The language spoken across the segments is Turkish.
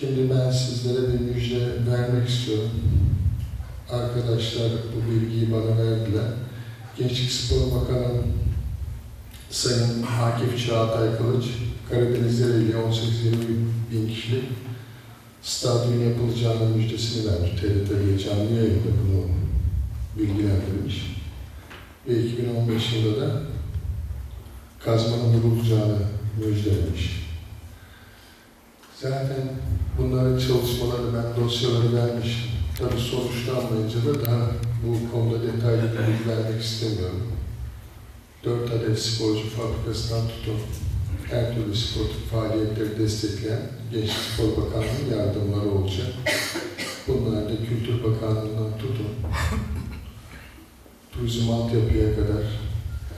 Şimdi ben sizlere bir müjde vermek istiyorum. Arkadaşlar bu bilgiyi bana verdiler. Gençlik Spor Bakanı Sayın Akif Çağatay Kılıç, Karadenizler ile 18-20 bin kişilik stadyum yapılacağının müjdesini vermiş. TRT'de canlı yayında bunu bilgilendirmiş. Ve 2015 yılında da kazmanın vurulacağını müjdelemiş. Zaten bunların çalışmaları ben dosyaları vermiştim. Tabii sonuçlanmayınca da daha bu konuda detaylı bilgi vermek istemiyorum. Dört adet sporcu fabrikasından tutun, her türlü sportif faaliyetleri destekleyen Gençlik Spor Bakanlığı'nın yardımları olacak. Bunlar da Kültür Bakanlığı'ndan tutun, turizm altyapıya kadar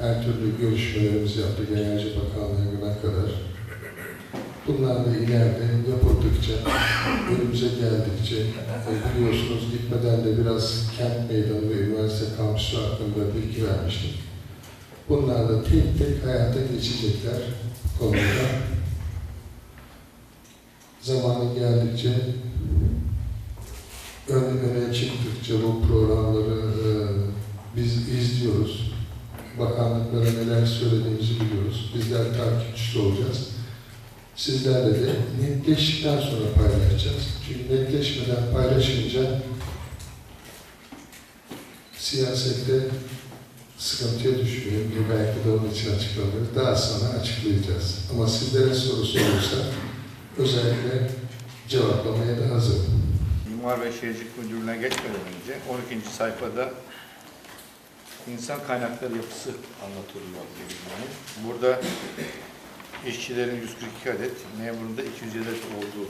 her türlü görüşmelerimizi yaptık Enerji Bakanlığı'na kadar. Bunlar da ileride yapıldıkça, önümüze geldikçe, e, biliyorsunuz gitmeden de biraz kent meydanı ve üniversite kampüsü hakkında bilgi vermiştim. Bunlar da tek tek hayata geçecekler konuda. Zamanı geldikçe, ön öne çıktıkça bu programları e, biz izliyoruz. Bakanlıklara neler söylediğimizi biliyoruz. Bizler takipçisi olacağız. Sizlerle de netleştikten sonra paylaşacağız. Çünkü netleşmeden paylaşınca siyasette sıkıntıya düşmüyor. Bir belki de onun için açıklanır. Daha sonra açıklayacağız. Ama sizlere sorusu olursa özellikle cevaplamaya da hazırım. Mimar ve Şehircilik Müdürlüğü'ne geçmeden önce 12. sayfada insan kaynakları yapısı anlatılıyor. Burada işçilerin 142 adet, memurun da 207 adet olduğu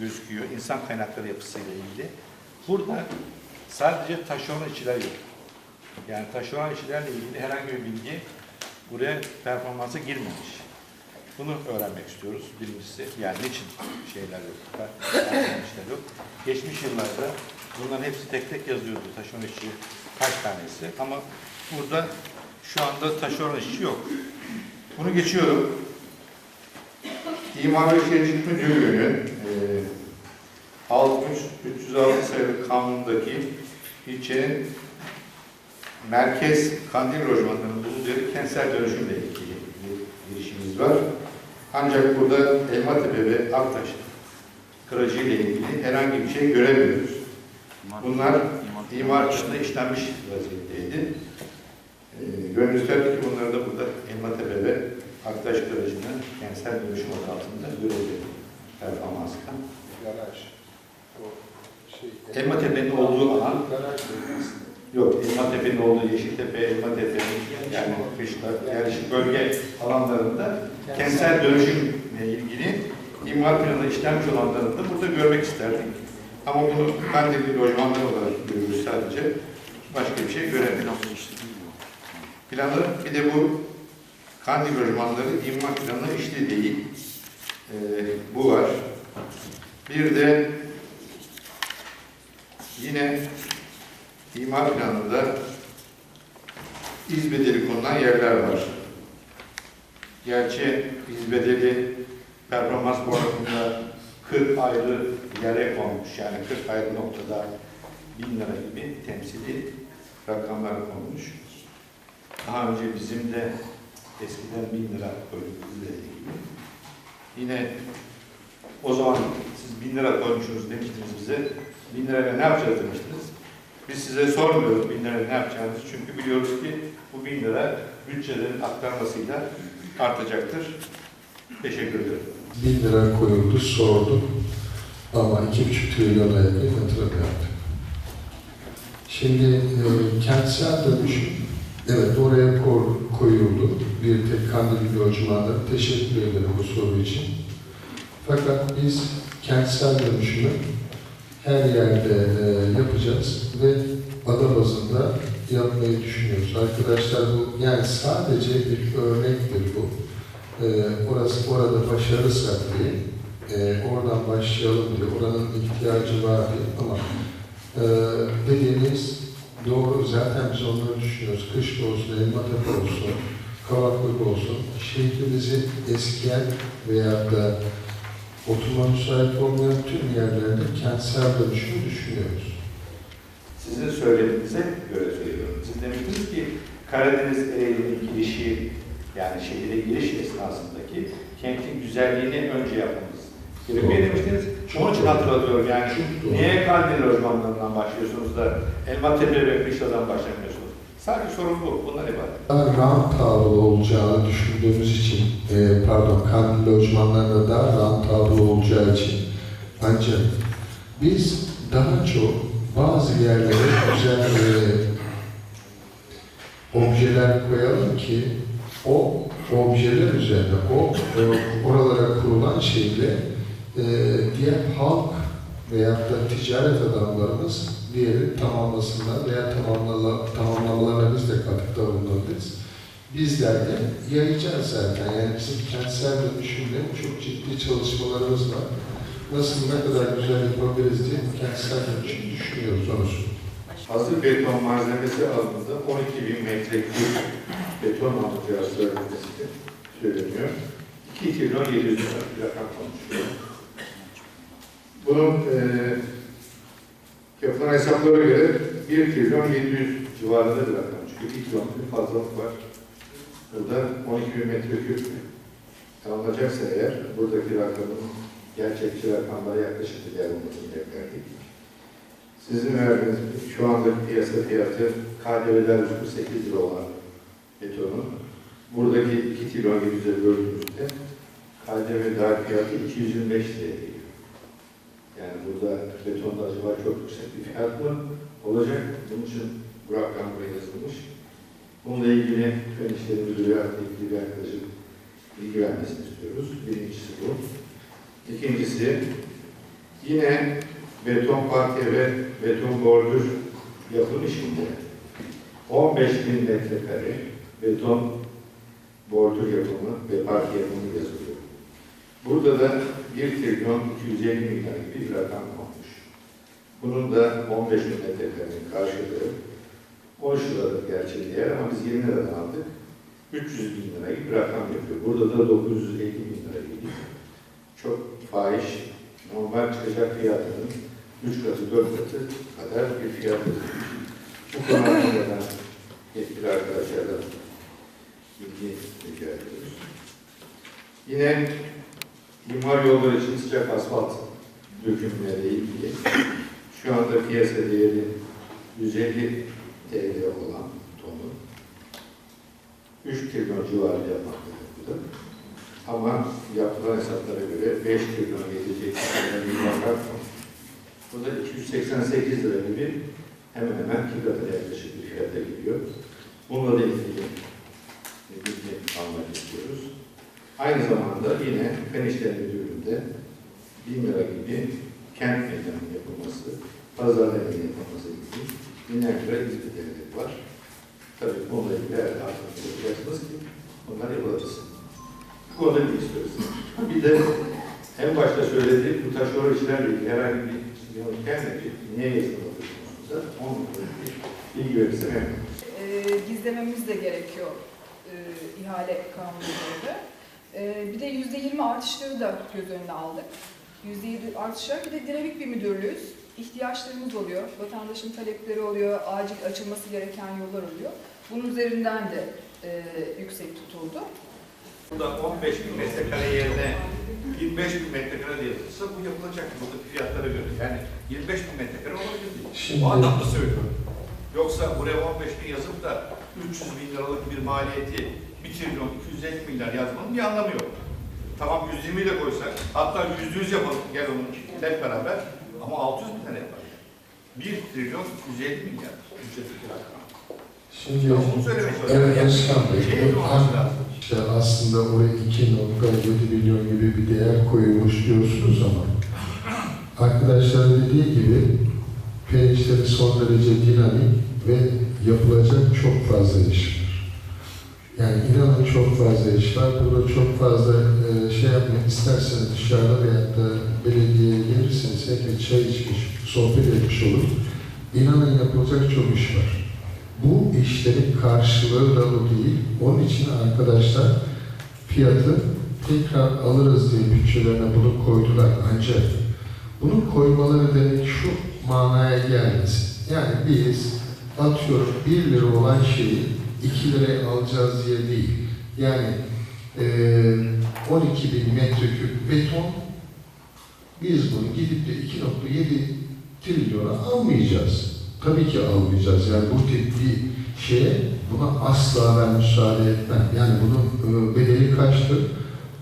gözüküyor. İnsan kaynakları yapısıyla ilgili. Burada sadece taşeron işçiler yok. Yani taşeron işçilerle ilgili herhangi bir bilgi buraya performansa girmemiş. Bunu öğrenmek istiyoruz birincisi. Yani niçin şeyler yok, işçiler yok. Geçmiş yıllarda bunların hepsi tek tek yazıyordu taşeron işçi kaç tanesi. Ama burada şu anda taşeron işçi yok. Bunu geçiyorum. İmar ve Şehircilik Müdürlüğü'nün e, 6306 sayılı kanundaki ilçenin merkez kandil lojmanlarının bulunduğu kentsel dönüşümle ilgili bir girişimimiz var. Ancak burada Elmatepe ve Aktaş Kıracı ile ilgili herhangi bir şey göremiyoruz. Bunlar imar dışında işlenmiş vaziyetteydi. E, gönül isterdi ki bunları da burada Elmatepe ve Aktaş Kıracı'nın kentsel dönüşüm adı altında görelim performansla. Garaj. Şey, Elmatepe'nin olduğu alan garaj. Yok, Elmatepe'nin olduğu Yeşiltepe, Elmatepe'nin yani kışla, yerleşik bölge alanlarında kentsel dönüşümle ilgili imar planı işlenmiş olanlarını da burada görmek isterdik. Ama bunu ben de bir lojmanlar olarak görüyoruz sadece. Başka bir şey göremedim. Planı bir de bu Kandil lojmanları imar planı işli değil. Ee, bu var. Bir de yine İmar planında iz bedeli konulan yerler var. Gerçi iz bedeli performans programında 40 ayrı yere konmuş. Yani 40 ayrı noktada 1000 lira gibi temsili rakamlar konmuş. Daha önce bizim de eskiden 1000 lira koyduğumuz gibi. Yine o zaman siz 1000 lira koymuşsunuz demiştiniz bize. 1000 lirayla ne yapacağız demiştiniz. Biz size sormuyoruz bin lirayla ne yapacağınızı çünkü biliyoruz ki bu bin lira bütçelerin aktarmasıyla artacaktır. Teşekkür ederim. 1000 lira koyuldu, sorduk. Ama 2,5 trilyona yakın yatırım yaptık. Şimdi e, kentsel dönüşüm, evet oraya koyuldu. Bir tek kandil lojmanları. Teşekkür ederim bu soru için. Fakat biz kentsel dönüşümü her yerde e, yapacağız ve ada bazında yapmayı düşünüyoruz. Arkadaşlar bu yani sadece bir örnektir bu. E, orası orada başarırsak diye e, oradan başlayalım diye oranın ihtiyacı var diye ama e, dediğiniz doğru zaten biz onları düşünüyoruz. Kış olsun, Elmatepe olsun, Kavaklık olsun, şehrimizi eskiyen veya da oturma müsait olmayan tüm yerlerde kentsel dönüşümü düşünüyoruz. Sizin söylediğinize göre söylüyorum. Siz demiştiniz ki Karadeniz Ereğli'nin girişi yani şehire giriş esnasındaki kentin güzelliğini önce yapmamız gerekiyor demiştiniz. Onun için hatırlatıyorum yani. Çok. Niye Kandil lojmanlarından başlıyorsunuz da Elmatepe ve Kışla'dan başlamıyorsunuz? Sadece sorun bu. Bunlar ibaret. Daha rantable olacağını düşündüğümüz için, e, pardon, kandil lojmanlarında daha rantable olacağı için ancak biz daha çok bazı yerlere güzel e, objeler koyalım ki o objeler üzerinde, o e, oralara kurulan şeyle e, diğer halk veyahut da ticaret adamlarımız diğeri tamamlasınlar veya tamamlala, tamamlamalarına biz de katkıda bulunabiliriz. Bizler de yayacağız zaten. Yani bizim kentsel dönüşümde çok ciddi çalışmalarımız var. Nasıl ne kadar güzel yapabiliriz diye kentsel dönüşüm düşünüyoruz onu. Hazır beton malzemesi alındı. 12 bin metreküp beton alacağı söylenmesi söyleniyor. 2 trilyon 700 lira rakam konuşuyor. Bunun eee yapılan hesaplara göre 1 trilyon 700 civarında bir rakam çıkıyor. 2 trilyon bir fazlalık var. Burada 12 bin metreküp alınacaksa eğer buradaki rakamın gerçekçi rakamlara yaklaşık bir yer olmasını beklerdik. Sizin verdiğiniz şu anda piyasa fiyatı KDV'ler 148 lira olan betonun buradaki 2 kilo 700'e böldüğümüzde KDV dahil fiyatı 225 liraya geliyor. Yani burada betonda acaba çok yüksek bir fiyat mı olacak? Bunun için bu rakam buraya yazılmış. Bununla ilgili Fen İşleri Müdürü ilgili bir arkadaşın bilgi vermesini istiyoruz. Birincisi bu. İkincisi yine beton parke ve beton bordür yapımı şimdi 15 bin metrekare beton bordür yapımı ve parke yapımı yazılıyor. Burada da 1 trilyon 250 milyar gibi bir rakam olmuş. Bunun da 15 bin metrekarenin karşılığı 13 liralık gerçi değer ama biz 20 liradan aldık. 300 bin lira gibi bir rakam yapıyor. Burada da 950 bin lira gibi. Çok fahiş, normal çıkacak fiyatının 3 katı, 4 katı kadar bir fiyat. Bu konu hakkında da yetkili arkadaşlardan bilgi rica ediyoruz. Yine imar yolları için sıcak asfalt dökümleri ilgili şu anda piyasa değeri 150 TL olan tonu 3 trilyon civarında yapmaktadır. Ama yapılan hesaplara göre 5 trilyon yetecek bir rakam var. Bu da 288 lira gibi hemen hemen iki katına yaklaşık bir fiyata geliyor. Bununla da ilgili bir bilgi almak istiyoruz. Aynı zamanda yine Fen İşleri Müdürlüğü'nde 1000 lira gibi kent meydanının yapılması, pazarların yapılması gibi binler lira hizmetleri var. Tabii bununla ilgili her alternatif yapacaksınız ki onlar yapılabilsin. Bu konuda bilgi istiyoruz. Bir de en başta söylediğim bu taşeron işlerle ilgili herhangi bir yanıt gelmedi. Niye onunla ilgili bilgi verirse memnun oluruz. e, gizlememiz de gerekiyor e, ihale göre. E, bir de yüzde yirmi artışları da göz önüne aldık. Yüzde yedi artışlar, bir de dinamik bir müdürlüğüz. İhtiyaçlarımız oluyor, vatandaşın talepleri oluyor, acil açılması gereken yollar oluyor. Bunun üzerinden de e, yüksek tutuldu. Burada 15 bin metrekare yerine 25 bin metrekare de yazılsa bu yapılacak buradaki fiyatlara göre. Yani 25 bin metrekare olabilir O anlamda söylüyorum. Yoksa buraya 15 bin yazıp da 300 bin liralık bir maliyeti 1 trilyon 250 milyar yazmanın bir anlamı yok. Tamam 120 ile koysak, hatta %100 yapalım gel onu hep beraber ama 600 bin lira yapar. 1 trilyon 250 milyar ücretli bir rakam. Şimdi bunu söylemek Evet. Özkan Bey, Şey işte aslında oraya 2.7 milyon gibi bir değer koyulmuş diyorsunuz ama arkadaşlar dediği gibi Peyişleri son derece dinamik ve yapılacak çok fazla iş. Yani inanın çok fazla iş var. Burada çok fazla e, şey yapmak isterseniz dışarıda veyahut da belediyeye gelirseniz hep çay içmiş, sohbet etmiş olur. İnanın yapılacak çok iş var. Bu işlerin karşılığı da o değil. Onun için arkadaşlar fiyatı tekrar alırız diye bütçelerine bunu koydular. Ancak bunu koymaları demek şu manaya gelmesin. Yani biz atıyorum 1 lira olan şeyi 2 liraya alacağız diye değil. Yani eee 12 bin metreküp beton biz bunu gidip de 2.7 trilyona almayacağız. Tabii ki almayacağız. Yani bu tip bir şeye buna asla ben müsaade etmem. Yani bunun e, bedeli kaçtır?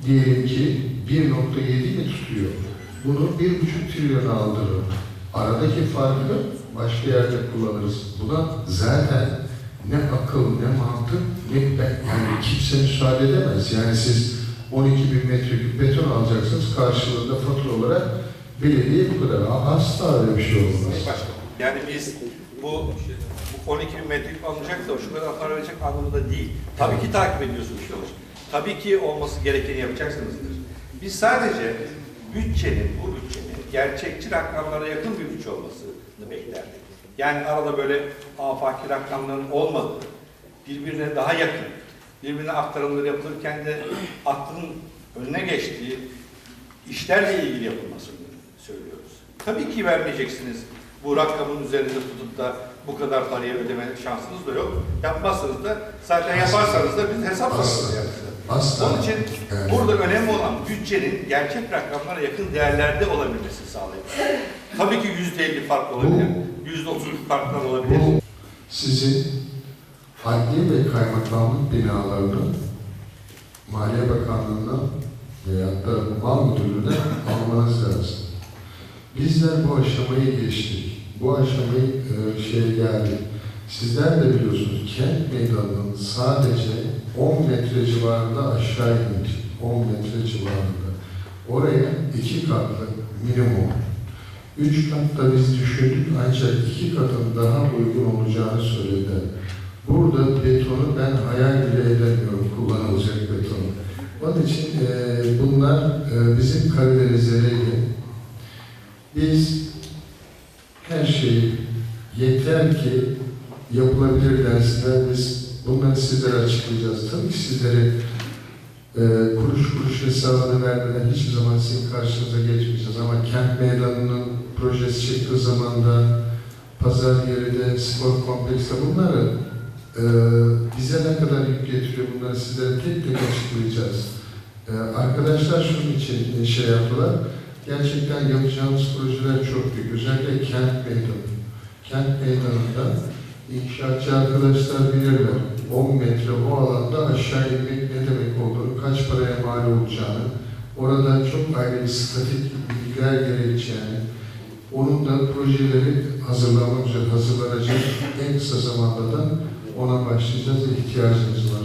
Diyelim ki 1.7 mi tutuyor? Bunu 1.5 trilyona aldırır. Aradaki farkı başka yerde kullanırız. Buna zaten ne akıl, ne mantık, ne yani kimse müsaade edemez. Yani siz 12 bin metreküp beton alacaksınız, karşılığında fatura olarak belediye bu kadar. Asla öyle bir şey olmaz. Yani biz bu, bu 12 bin metreküp alınacak da şu kadar para verecek anlamında değil. Tabii ki takip ediyorsunuz çalışın. Tabii ki olması gerekeni yapacaksınızdır. Biz sadece bütçenin, bu bütçenin gerçekçi rakamlara yakın bir bütçe olmasını beklerdik. Yani arada böyle afaki rakamların olmadığı, birbirine daha yakın, birbirine aktarımları yapılırken de aklın önüne geçtiği işlerle ilgili yapılmasını söylüyoruz. Tabii ki vermeyeceksiniz. Bu rakamın üzerinde tutup da bu kadar parayı ödeme şansınız da yok. Yapmazsanız da zaten yaparsanız da biz Asla. yani. Asla. Onun için Yani- burada önemli olan bütçenin gerçek rakamlara yakın değerlerde olabilmesini sağlayın. Tabii ki yüzde elli fark olabilir, yüzde otuz farklar olabilir. Bu sizin adliye ve kaymakamlık binalarını Maliye Bakanlığı'na veyahut da Mal Müdürlüğü'ne almanız lazım. Bizler bu aşamayı geçtik. Bu aşamayı e, şey geldi. Sizler de biliyorsunuz kent meydanının sadece 10 metre civarında aşağı indik. 10 metre civarında. Oraya iki katlı minimum Üç katta biz düşündük ancak iki katın daha uygun olacağını söylediler. Burada betonu ben hayal bile edemiyorum kullanılacak betonu. Onun için e, bunlar e, bizim Karadeniz'leriyle biz her şeyi yeter ki yapılabilir dersler biz bunları sizlere açıklayacağız. Tabii ki sizlere e, kuruş kuruş hesabını vermeden hiçbir zaman sizin karşınıza geçmeyeceğiz. Ama kent meydanının projesi çıktığı zaman da pazar yeri de spor kompleksi bunları e, bize ne kadar yük getiriyor bunları sizlere tek tek açıklayacağız. E, arkadaşlar şunun için şey yaptılar. Gerçekten yapacağımız projeler çok büyük. Özellikle kent meydanı. Kent meydanında İnşaatçı arkadaşlar bilirler. 10 metre o alanda aşağı inmek ne demek olduğunu, kaç paraya mal olacağını, orada çok ayrı statik bilgiler gerekeceğini, onun da projeleri hazırlamak üzere hazırlanacak en kısa zamanda da ona başlayacağız. ihtiyacımız var.